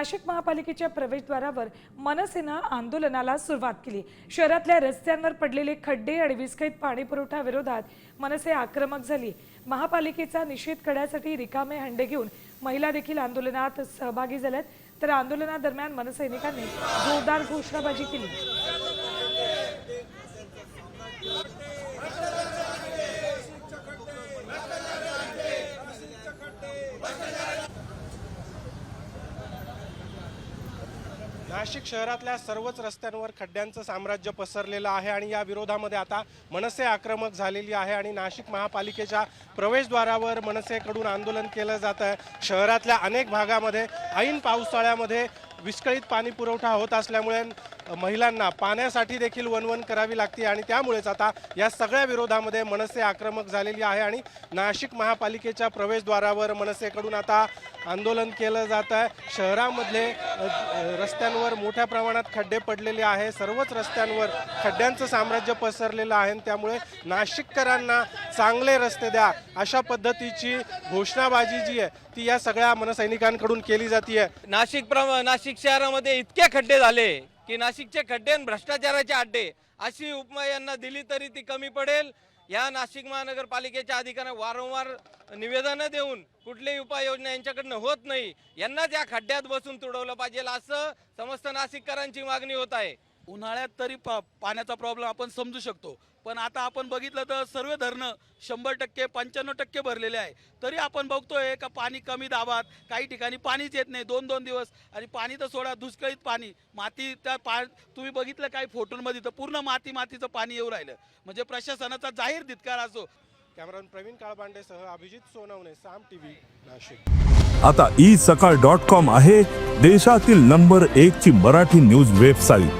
नाशिक महापालिकेच्या प्रवेशद्वारावर मनसेनं आंदोलनाला सुरुवात केली. शहरातल्या रस्त्यांवर पडलेले खड्डे आणि विस्कळीत पाणी पुरवठा विरोधात मनसे आक्रमक झाली. महापालिकेचा निषेध करण्यासाठी रिकामे हंडे घेऊन महिला देखील आंदोलनात सहभागी झाल्यात. तर आंदोलनादरम्यान मनसैनिकांनी जोरदार घोषणाबाजी केली. नाशिक शहरातल्या सर्वच रस्त्यांवर खड्ड्यांचं साम्राज्य पसरलेलं आहे आणि या विरोधामध्ये आता मनसे आक्रमक झालेली आहे आणि नाशिक महापालिकेच्या प्रवेशद्वारावर मनसेकडून आंदोलन केलं जात आहे. शहरातल्या अनेक भागामध्ये ऐन पावसाळ्यामध्ये विस्कळीत पाणी पुरवठा होत असल्यामुळे महिलांना पाण्यासाठी देखील वनवन करावी लागते आणि त्यामुळेच आता या सगळ्या विरोधामध्ये मनसे आक्रमक झालेली आहे आणि नाशिक महापालिकेच्या प्रवेशद्वारावर मनसेकडून आता आंदोलन केलं जात आहे. शहरामधले रस्त्यांवर मोठ्या प्रमाणात खड्डे पडलेले आहे. सर्वच रस्त्यांवर खड्ड्यांचं साम्राज्य पसरलेलं आहे आणि त्यामुळे नाशिककरांना चांगले रस्ते द्या अशा पद्धतीची घोषणाबाजी जी आहे ती या सगळ्या मनसैनिकांकडून केली जाते नाशिक प्रमा नाशिक शहरामध्ये इतके खड्डे झाले. की नाशिकचे खड्डे आणि भ्रष्टाचाराचे अड्डे अशी उपमा यांना दिली तरी ती कमी पडेल. या नाशिक महानगरपालिकेच्या अधिकाऱ्यांना वारंवार निवेदनं देऊन कुठलीही उपाययोजना यांच्याकडनं होत नाही. यांनाच या खड्ड्यात बसून तुडवलं पाहिजे असं समस्त नाशिककरांची मागणी होत आहे. उन्हाळ्यात तरी पा पाण्याचा प्रॉब्लेम आपण समजू शकतो. पण आता आपण बघितलं तर सर्व धरणं शंभर टक्के पंच्याण्णव टक्के भरलेले आहे. तरी आपण बघतोय का पाणी कमी दाबात काही ठिकाणी पाणीच येत नाही दोन दोन दिवस. आणि पाणी तर सोडा दुष्काळीत पाणी. माती त्या पा तुम्ही बघितलं काही फोटोंमध्ये तर पूर्ण माती मातीचं पाणी येऊ राहिलं. म्हणजे प्रशासनाचा जाहीर धिक्कार असो. कॅमेरामन प्रवीण काळबांडेसह अभिजित सोनवणे साम टीव्ही नाशिक. आता ई सकाळ डॉट कॉम आहे देशातील नंबर एक ची मराठी न्यूज वेबसाईट.